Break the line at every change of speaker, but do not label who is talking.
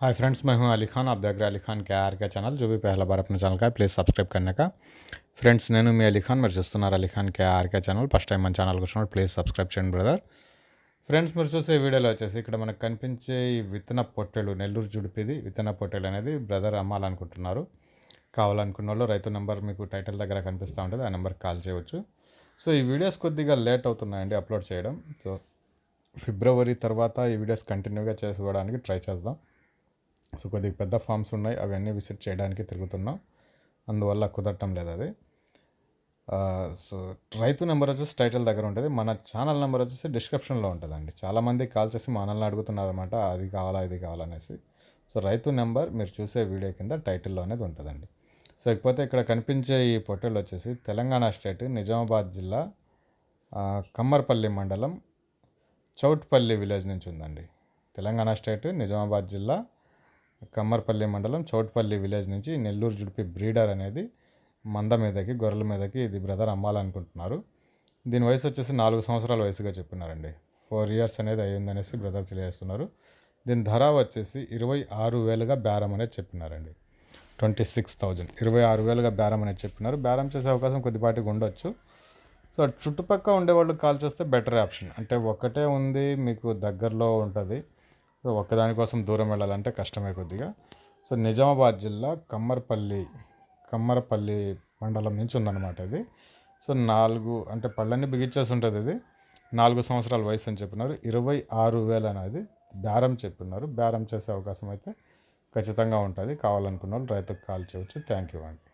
Hi friends मैं हूं अली खान आप देख रहे हैं अली खान के आर के ఛానల్ जो भी पहला बार अपने ఛానల్ का है ప్లీజ్ సబ్స్క్రైబ్ करने का ఫ్రెండ్స్ నేను మీ అలీ ఖాన్ మీరు చూస్తున్నారు Ali Khan K RK channel first time మన ఛానల్కి వచ్చినప్పుడు ప్లీజ్ సబ్స్క్రైబ్ చేయండి బ్రదర్ ఫ్రెండ్స్ మీరు చూసే వీడియోలో వచ్చేసి ఇక్కడ మనకు కనిపించే ఈ విత్తన పొట్టెలు నెల్లూరు జుడిపిది విత్తన పొట్టెలు అనేది బ్రదర్ అమ్మాలనుకుంటున్నారు కావాలనుకున్న వాళ్ళు రైతు నెంబర్ మీకు టైటిల్ దగ్గర కనిపిస్తూ ఉంటుంది ఆ నెంబర్కి కాల్ చేయవచ్చు సో ఈ వీడియోస్ కొద్దిగా లేట్ అవుతున్నాయండి అప్లోడ్ చేయడం సో ఫిబ్రవరి తర్వాత ఈ వీడియోస్ కంటిన్యూగా చేసుకోవడానికి ట్రై చేద్దాం సో కొద్దిగా పెద్ద ఫామ్స్ ఉన్నాయి అవన్నీ విజిట్ చేయడానికి తిరుగుతున్నాం. అందువల్ల కుదరటం లేదు అది. సో రైతు నెంబర్ వచ్చేసి టైటిల్ దగ్గర ఉంటుంది. మన ఛానల్ నెంబర్ వచ్చేసి డిస్క్రిప్షన్లో ఉంటుందండి. చాలామంది కాల్ చేసి మనల్ని అడుగుతున్నారన్నమాట అది కావాలా ఇది కావాలనేసి సో రైతు నెంబర్ మీరు చూసే వీడియో కింద టైటిల్లో అనేది ఉంటుందండి. సో ఇకపోతే ఇక్కడ కనిపించే ఈ పొట్టెలు వచ్చేసి తెలంగాణ స్టేట్ నిజామాబాద్ జిల్లా కమ్మర్పల్లి మండలం చౌట్పల్లి విలేజ్ నుంచి ఉందండి. తెలంగాణ స్టేట్ నిజామాబాద్ జిల్లా కమ్మర్పల్లి మండలం చౌట్పల్లి విలేజ్ నుంచి నెల్లూరు జుడిపి బ్రీడర్ అనేది మంద మీదకి గొర్రెల మీదకి ఇది బ్రదర్ అమ్మాలనుకుంటున్నారు. దీని వయసు వచ్చేసి నాలుగు సంవత్సరాల వయసుగా చెప్పినారండి. ఫోర్ ఇయర్స్ అనేది అయ్యిందనేసి బ్రదర్ తెలియజేస్తున్నారు. దీని ధర వచ్చేసి ఇరవై ఆరు వేలుగా బేరం అనేది చెప్పినారండి. ట్వంటీ సిక్స్ థౌజండ్ ఇరవై ఆరు వేలుగా బేరం అనేది చెప్పినారు. బేరం చేసే అవకాశం కొద్దిపాటికి ఉండొచ్చు. సో చుట్టుపక్కల ఉండేవాళ్ళు కాల్ చేస్తే బెటర్ ఆప్షన్ అంటే ఒకటే ఉంది మీకు దగ్గరలో ఉంటుంది. సో ఒక్కదానికోసం దూరం వెళ్ళాలంటే కష్టమే కొద్దిగా. సో నిజామాబాద్ జిల్లా కమ్మర్పల్లి కమ్మరపల్లి మండలం నుంచి ఉందన్నమాట ఇది. సో నాలుగు అంటే పళ్ళన్నీ బిగించేసి ఉంటుంది ఇది. నాలుగు సంవత్సరాల వయసు అని చెప్పినారు. ఇరవై ఆరు వేలు అనేది బేరం చెప్పినారు. బేరం చేసే అవకాశం అయితే ఖచ్చితంగా ఉంటుంది. కావాలనుకున్న వాళ్ళు రైతుకు కాల్ చేయవచ్చు థ్యాంక్ యూ అండి.